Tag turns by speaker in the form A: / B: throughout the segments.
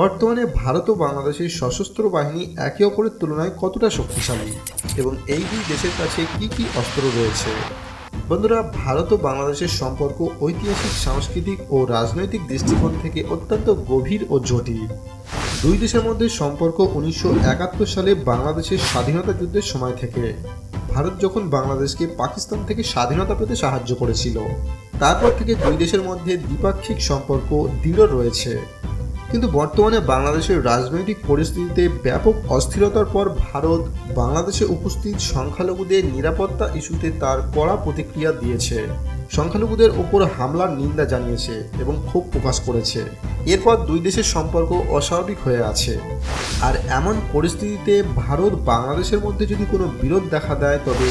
A: বর্তমানে ভারত ও বাংলাদেশের সশস্ত্র বাহিনী একে অপরের তুলনায় কতটা শক্তিশালী? এবং এই দুই দেশের কাছে কি কি অস্ত্র রয়েছে? বন্ধুরা, ভারত ও বাংলাদেশের সম্পর্ক ঐতিহাসিক, সাংস্কৃতিক ও রাজনৈতিক দৃষ্টিকোণ থেকে অত্যন্ত গভীর ও জটিল। দুই দেশের মধ্যে সম্পর্ক উনিশশো একাত্তর সালে বাংলাদেশের স্বাধীনতা যুদ্ধের সময় থেকে। ভারত যখন বাংলাদেশকে পাকিস্তান থেকে স্বাধীনতা পেতে সাহায্য করেছিল, তারপর থেকে দুই দেশের মধ্যে দ্বিপাক্ষিক সম্পর্ক দৃঢ় রয়েছে। কিন্তু বর্তমানে বাংলাদেশের রাজনৈতিক পরিস্থিতিতে ব্যাপক অস্থিরতার পর ভারত বাংলাদেশে উপস্থিত সংখ্যালঘুদের নিরাপত্তা ইস্যুতে তার কড়া প্রতিক্রিয়া দিয়েছে। সংখ্যালঘুদের ওপর হামলার নিন্দা জানিয়েছে এবং ক্ষোভ প্রকাশ করেছে। এরপর দুই দেশের সম্পর্ক অস্বাভাবিক হয়ে আছে। আর এমন পরিস্থিতিতে ভারত বাংলাদেশের মধ্যে যদি কোনো বিরোধ দেখা দেয়, তবে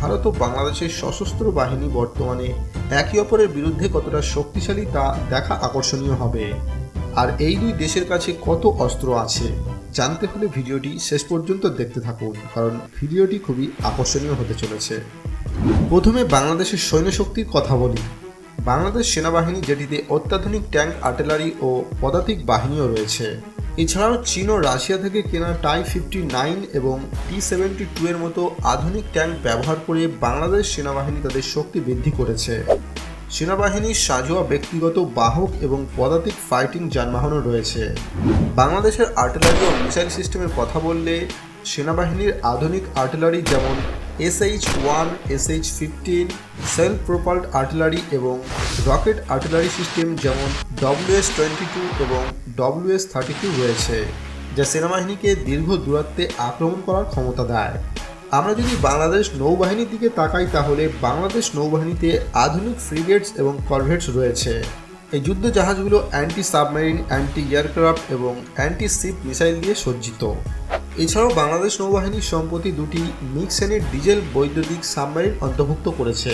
A: ভারত ও বাংলাদেশের সশস্ত্র বাহিনী বর্তমানে একে অপরের বিরুদ্ধে কতটা শক্তিশালী তা দেখা আকর্ষণীয় হবে। আর এই দুই দেশের কাছে কত অস্ত্র আছে জানতে হলে ভিডিওটি শেষ পর্যন্ত দেখতে থাকুন, কারণ ভিডিওটি খুবই আকর্ষণীয় হতে চলেছে। প্রথমে বাংলাদেশের সৈন্য শক্তির কথা বলি। বাংলাদেশ সেনাবাহিনী, যেটিতে অত্যাধুনিক ট্যাঙ্ক, আর্টিলারি ও পদাতিক বাহিনীও রয়েছে। এছাড়াও চীন ও রাশিয়া থেকে কেনা টাই ফিফটি নাইন এবং টি সেভেন্টি টু এর মতো আধুনিক ট্যাঙ্ক ব্যবহার করে বাংলাদেশ সেনাবাহিনী তাদের শক্তি বৃদ্ধি করেছে। সেনাবাহিনীর সাজোয়া ব্যক্তিগত বাহক এবং পদাতিক ফাইটিং যানবাহনও রয়েছে। বাংলাদেশের আর্টিলারি ও মিসাইল সিস্টেমের কথা বললে সেনাবাহিনীর আধুনিক আর্টিলারি যেমন SH one SH fifteen self propelled artillery এবং রকেট আর্টিলারি সিস্টেম যেমন ডব্লিউএস টোয়েন্টি টু এবং ডব্লিউএস থার্টি টু রয়েছে, যা সেনাবাহিনীকে দীর্ঘ দূরত্বে আক্রমণ করার ক্ষমতা দেয়। আমরা যদি বাংলাদেশ নৌবাহিনীর দিকে তাকাই, তাহলে বাংলাদেশ নৌবাহিনীতে আধুনিক ফ্রিগেটস এবং কলভেটস রয়েছে। এই যুদ্ধ জাহাজগুলো অ্যান্টি সাবমেরিন অ্যান্টি এয়ারক্রাফট এবং অ্যান্টি শিপ মিসাইল দিয়ে সজ্জিত। এছাড়াও বাংলাদেশ নৌবাহিনীর সম্প্রতি দুটি মিক্সেনের ডিজেল বৈদ্যুতিক সাবমেরিন অন্তর্ভুক্ত করেছে।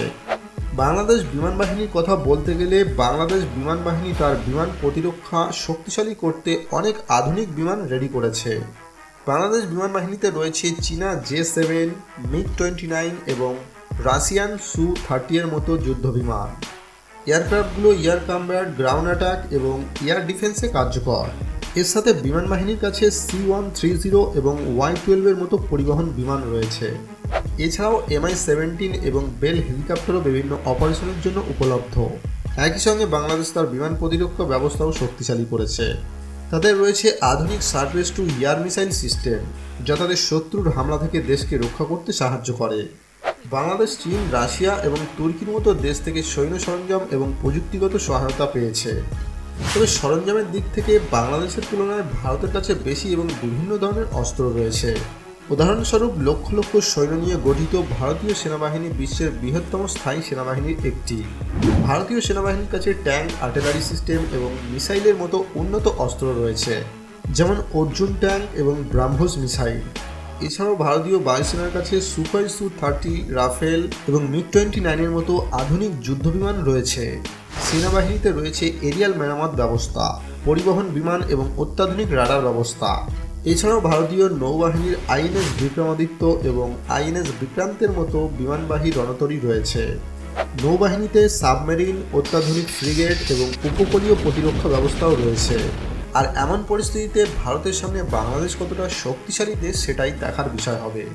A: বাংলাদেশ বিমান বাহিনীর কথা বলতে গেলে বাংলাদেশ বিমান বাহিনী তার বিমান প্রতিরক্ষা শক্তিশালী করতে অনেক আধুনিক বিমান রেডি করেছে। বাংলাদেশ বিমান বাহিনীতে রয়েছে চীনা J seven, MiG twenty nine এবং রাশিয়ান সু থার্টি এর মতো যুদ্ধ বিমান। এয়ারক্রাফটগুলো এয়ার কম্ব্যাট গ্রাউন্ড অ্যাটাক এবং এয়ার ডিফেন্সে কার্যকর। এর সাথে বিমান বাহিনীর কাছে সি ওয়ান থ্রি জিরো এবং ওয়াই টুয়েলভের মতো পরিবহন বিমান রয়েছে। এছাড়াও এমআই সেভেন্টিন এবং বেল হেলিকপ্টারও বিভিন্ন অপারেশনের জন্য উপলব্ধ। একই সঙ্গে বাংলাদেশ তার বিমান প্রতিরক্ষা ব্যবস্থাও শক্তিশালী করেছে। তাদের রয়েছে আধুনিক surface to air missile system, যা তাদের শত্রুর হামলা থেকে দেশকে রক্ষা করতে সাহায্য করে। বাংলাদেশ, চীন, রাশিয়া এবং তুর্কির মতো দেশ থেকে সৈন্য সরঞ্জাম এবং প্রযুক্তিগত সহায়তা পেয়েছে। তবে সরঞ্জামের দিক থেকে বাংলাদেশের তুলনায় ভারতের কাছে বেশি এবং বিভিন্ন ধরনের অস্ত্র রয়েছে। উদাহরণস্বরূপ লক্ষ লক্ষ সৈন্য নিয়ে গঠিত ভারতীয় সেনাবাহিনী বিশ্বের বৃহত্তম স্থায়ী সেনাবাহিনীর একটি। ভারতীয় সেনাবাহিনীর কাছে ট্যাঙ্ক, আর্টিলারি সিস্টেম এবং মিসাইলের মতো উন্নত অস্ত্র রয়েছে, যেমন অর্জুন ট্যাঙ্ক এবং ব্রাহ্মোস মিসাইল। এছাড়াও ভারতীয় বায়ুসেনার কাছে সুপার সু থার্টি রাফেল এবং মিগ টোয়েন্টি নাইনের মতো আধুনিক যুদ্ধবিমান রয়েছে। সেনাবাহিনীতে রয়েছে এরিয়াল মেরামত ব্যবস্থা, পরিবহন বিমান এবং অত্যাধুনিক রাডার ব্যবস্থা। এছাড়াও ভারতীয় নৌবাহিনীর আইএনএস বিক্রমাদিত্য এবং আইএনএস বিক্রান্তের মতো বিমানবাহী রণতরী রয়েছে। নৌবাহিনীতে সাবমেরিন, অত্যাধুনিক ফ্রিগেট এবং উপকূলীয় প্রতিরক্ষা ব্যবস্থাও রয়েছে। আর এমন পরিস্থিতিতে ভারতের সামনে বাংলাদেশ কতটা শক্তিশালী দেশ সেটাই দেখার বিষয় হবে।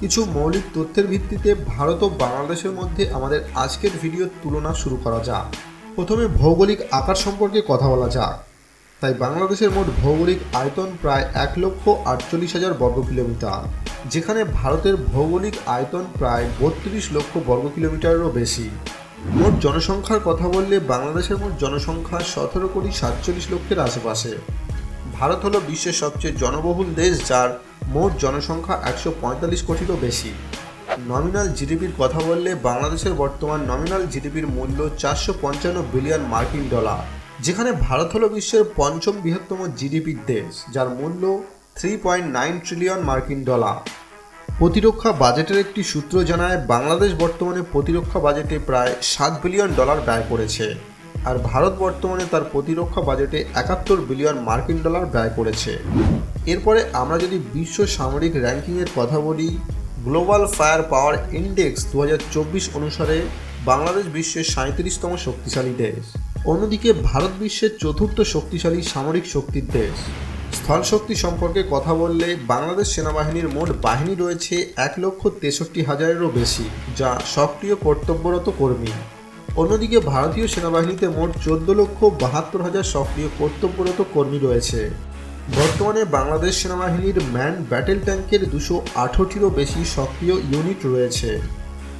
A: কিছু মৌলিক তথ্যের ভিত্তিতে ভারত ও বাংলাদেশের মধ্যে আমাদের আজকের ভিডিওর তুলনা শুরু করা যাক। প্রথমে ভৌগোলিক আকার সম্পর্কে কথা বলা যাক। তাই বাংলাদেশের মোট ভৌগোলিক আয়তন প্রায় এক লক্ষ আটচল্লিশ হাজার বর্গ কিলোমিটার, যেখানে ভারতের ভৌগোলিক আয়তন প্রায় বত্রিশ লক্ষ বর্গ কিলোমিটারেরও বেশি। মোট জনসংখ্যার কথা বললে বাংলাদেশের মোট জনসংখ্যা সতেরো কোটি সাতচল্লিশ লক্ষের আশেপাশে। ভারত হলো বিশ্বের সবচেয়ে জনবহুল দেশ, যার মোট জনসংখ্যা একশো পঁয়তাল্লিশ কোটিরও বেশি। নমিনাল জিডিপির কথা বললে বাংলাদেশের বর্তমান নমিনাল জিডিপির মূল্য চারশো পঞ্চান্ন বিলিয়ন মার্কিন ডলার। যেখানে ভারত হলো বিশ্বের পঞ্চম বৃহত্তম জিডিপির দেশ, যার মূল্য থ্রি পয়েন্ট নাইন ট্রিলিয়ন মার্কিন ডলার প্রতিরক্ষা বাজেটের একটি সূত্র জানায়, বাংলাদেশ বর্তমানে প্রতিরক্ষা বাজেটে প্রায় সাত বিলিয়ন ডলার ব্যয় করেছে, আর ভারত বর্তমানে তার প্রতিরক্ষা বাজেটে একাত্তর বিলিয়ন মার্কিন ডলার ব্যয় করেছে। এরপরে আমরা যদি বিশ্ব সামরিক র্যাঙ্কিংয়ের কথা বলি গ্লোবাল ফায়ার পাওয়ার ইন্ডেক্স দু হাজার চব্বিশ অনুসারে বাংলাদেশ বিশ্বের সাঁত্রিশতম শক্তিশালী দেশ। অন্যদিকে ভারত বিশ্বের চতুর্থ শক্তিশালী সামরিক শক্তির দেশ। স্থল শক্তি সম্পর্কে কথা বললে বাংলাদেশ সেনাবাহিনীর মোট বাহিনী রয়েছে এক লক্ষ তেষট্টি হাজারেরও বেশি, যা সক্রিয় কর্তব্যরত কর্মী। অন্যদিকে ভারতীয় সেনাবাহিনীতে মোট চোদ্দ লক্ষ বাহাত্তর হাজার সক্রিয় কর্তব্যরত কর্মী রয়েছে। বর্তমানে বাংলাদেশ সেনাবাহিনীর ম্যান ব্যাটেল ট্যাঙ্কের দুশো আঠারোটিরও বেশি সক্রিয় ইউনিট রয়েছে।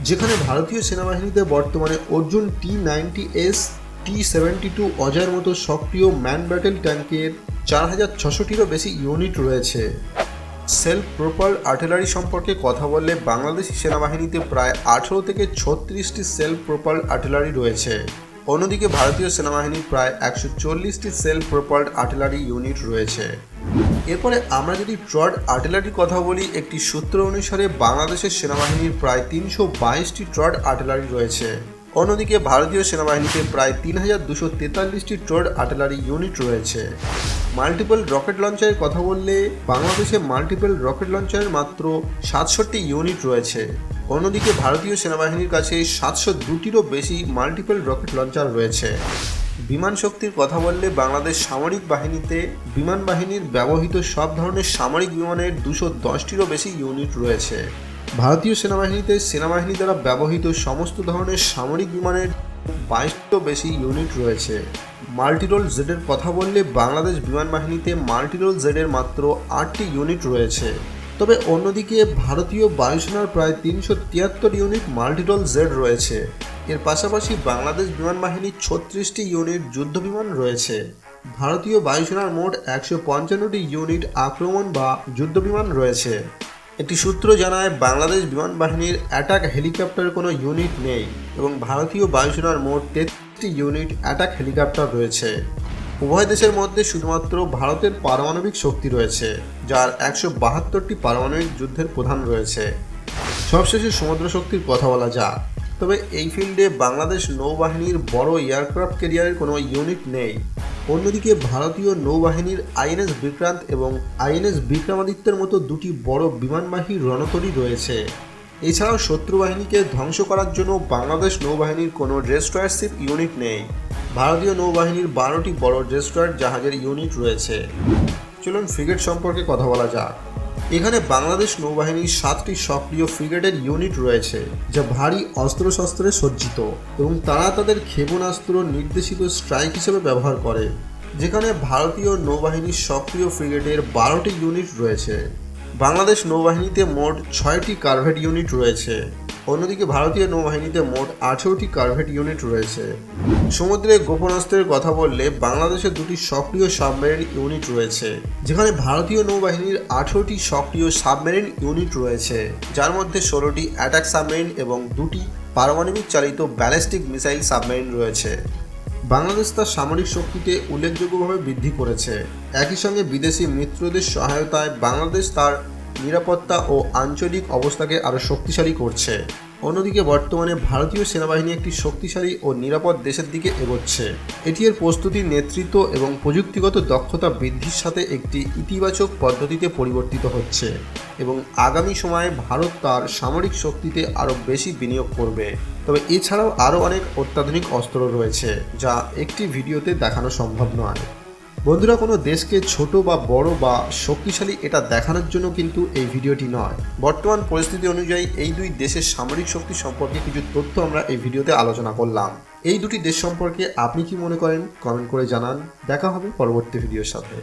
A: যেখানে ভারতীয় সেনাবাহিনীতে বর্তমানে Arjun T ninety S, T seventy two অজয়ের মতো সক্রিয় ম্যান ব্যাটেল ট্যাঙ্কের চার হাজার ছশোটিরও বেশি ইউনিট রয়েছে। সেলফ প্রপার আর্টিলারি সম্পর্কে কথা বললে বাংলাদেশি সেনাবাহিনীতে প্রায় আঠেরো থেকে ছত্রিশটি সেলফ প্রপার আর্টিলারি রয়েছে। অন্যদিকে ভারতীয় সেনাবাহিনীর প্রায় একশো চল্লিশটি সেলফ প্রপার্ড আর্টিলারি ইউনিট রয়েছে। এরপরে আমরা যদি ট্রড আর্টিলারির কথা বলি, একটি সূত্র অনুসারে বাংলাদেশের সেনাবাহিনীর প্রায় তিনশো বাইশটি ট্রড আর্টিলারি রয়েছে। অন্যদিকে ভারতীয় সেনাবাহিনীতে প্রায় তিন হাজার দুশো তেতাল্লিশটি ট্রড আর্টিলারি ইউনিট রয়েছে। মাল্টিপল রকেট লঞ্চারের কথা বললে, বাংলাদেশে মাল্টিপল রকেট লঞ্চারের মাত্র সাতষট্টি ইউনিট রয়েছে। অন্যদিকে ভারতীয় সেনাবাহিনীর কাছে সাতশো দুটিরও বেশি মাল্টিপল রকেট লঞ্চার রয়েছে। বিমান শক্তির কথা বললে বাংলাদেশ সামরিক বাহিনীতে বিমান বাহিনীর ব্যবহৃত সব ধরনের সামরিক বিমানের দুশো দশটিরও বেশি ইউনিট রয়েছে। ভারতীয় সেনাবাহিনীতে সেনাবাহিনী দ্বারা ব্যবহৃত সমস্ত ধরনের সামরিক বিমানের বাইশটিরও বেশি ইউনিট রয়েছে। মাল্টিরোল জেডের কথা বললে বাংলাদেশ বিমান বাহিনীতে মাল্টিরোল জেডের মাত্র আটটি ইউনিট রয়েছে। তবে অন্যদিকে ভারতীয় বায়ুসেনার প্রায় তিনশো তিয়াত্তর ইউনিট মাল্টিরোল জেড রয়েছে। এর পাশাপাশি বাংলাদেশ বিমান বাহিনীর ছত্রিশটি ইউনিট যুদ্ধ বিমান রয়েছে। ভারতীয় বায়ুসেনার মোট একশো পঞ্চান্নটি ইউনিট আক্রমণ বা যুদ্ধ বিমান রয়েছে। একটি সূত্র জানায়, বাংলাদেশ বিমান বাহিনীর অ্যাটাক হেলিকপ্টার কোনো ইউনিট নেই এবং ভারতীয় বায়ুসেনার মোট তেত্রিশটি ইউনিট অ্যাটাক হেলিকপ্টার রয়েছে। উভয় দেশের মধ্যে শুধুমাত্র ভারতের পারমাণবিক শক্তি রয়েছে, যার একশো বাহাত্তরটি পারমাণবিক যুদ্ধের প্রধান রয়েছে। সবশেষে সমুদ্র শক্তির কথা বলা যাক। তবে এই ফিল্ডে বাংলাদেশ নৌবাহিনীর বড় এয়ারক্রাফট ক্যারিয়ারের কোনো ইউনিট নেই। অন্যদিকে ভারতীয় নৌবাহিনীর আইএনএস বিক্রান্ত এবং আইএনএস বিক্রমাদিত্যের মতো দুটি বড় বিমানবাহী রণতরী রয়েছে। এছাড়াও শত্রু বাহিনীকে ধ্বংস করার জন্য বাংলাদেশ নৌবাহিনীর কোনো ডেস্ট্রয়ারশিপ ইউনিট নেই। ভারতীয় নৌবাহিনীর বারোটি বড় ডেস্ট্রয়ার জাহাজের ইউনিট রয়েছে। চলুন ফ্রিগেট সম্পর্কে কথা বলা যাক। এখানে বাংলাদেশ নৌবাহিনীর সাতটি সক্রিয় ফ্রিগেটের ইউনিট রয়েছে, যা ভারী অস্ত্রশস্ত্রে সজ্জিত এবং তারা তাদের ক্ষেপণাস্ত্র নির্দেশিত স্ট্রাইক হিসেবে ব্যবহার করে, যেখানে ভারতীয় নৌবাহিনীর সক্রিয় ফ্রিগেটের বারোটি ইউনিট রয়েছে। বাংলাদেশ নৌবাহিনীতে মোট ছয়টি কারভেট ইউনিট রয়েছে। অন্যদিকে ভারতীয় নৌবাহিনীতে মোট আঠেরোটি কারভেট ইউনিট রয়েছে। সমুদ্রে গোপনাস্ত্রের কথা বললে বাংলাদেশের দুটি সক্রিয় সাবমেরিন ইউনিট রয়েছে, যেখানে ভারতীয় নৌবাহিনীর আঠেরোটি সক্রিয় সাবমেরিন ইউনিট রয়েছে, যার মধ্যে ষোলোটি অ্যাটাক সাবমেরিন এবং দুটি পারমাণবিক চালিত ব্যালিস্টিক মিসাইল সাবমেরিন রয়েছে। বাংলাদেশ তার সামরিক শক্তিতে উল্লেখযোগ্যভাবে বৃদ্ধি করেছে। একই সঙ্গে বিদেশি মিত্রদের সহায়তায় বাংলাদেশ তার নিরাপত্তা ও আঞ্চলিক অবস্থাকে আরও শক্তিশালী করছে। অন্যদিকে বর্তমানে ভারতীয় সেনাবাহিনী একটি শক্তিশালী ও নিরাপদ দেশের দিকে এগোচ্ছে। এটি এর প্রস্তুতির নেতৃত্ব এবং প্রযুক্তিগত দক্ষতা বৃদ্ধির সাথে একটি ইতিবাচক পদ্ধতিতে পরিবর্তিত হচ্ছে এবং আগামী সময়ে ভারত তার সামরিক শক্তিতে আরও বেশি বিনিয়োগ করবে। তবে এছাড়াও আরও অনেক অত্যাধুনিক অস্ত্র রয়েছে, যা একটি ভিডিওতে দেখানো সম্ভব নয়। বন্ধুরা, কোনো দেশকে ছোট বা বড় বা শক্তিশালী এটা দেখানোর জন্য কিন্তু এই ভিডিওটি নয়। বর্তমান পরিস্থিতি অনুযায়ী এই দুই দেশের সামরিক শক্তি সম্পর্কে কিছু তথ্য আমরা এই ভিডিওতে আলোচনা করলাম। এই দুটি দেশ সম্পর্কে আপনি কি মনে করেন? কমেন্ট করে জানান। দেখা হবে পরবর্তী ভিডিওর সাথে।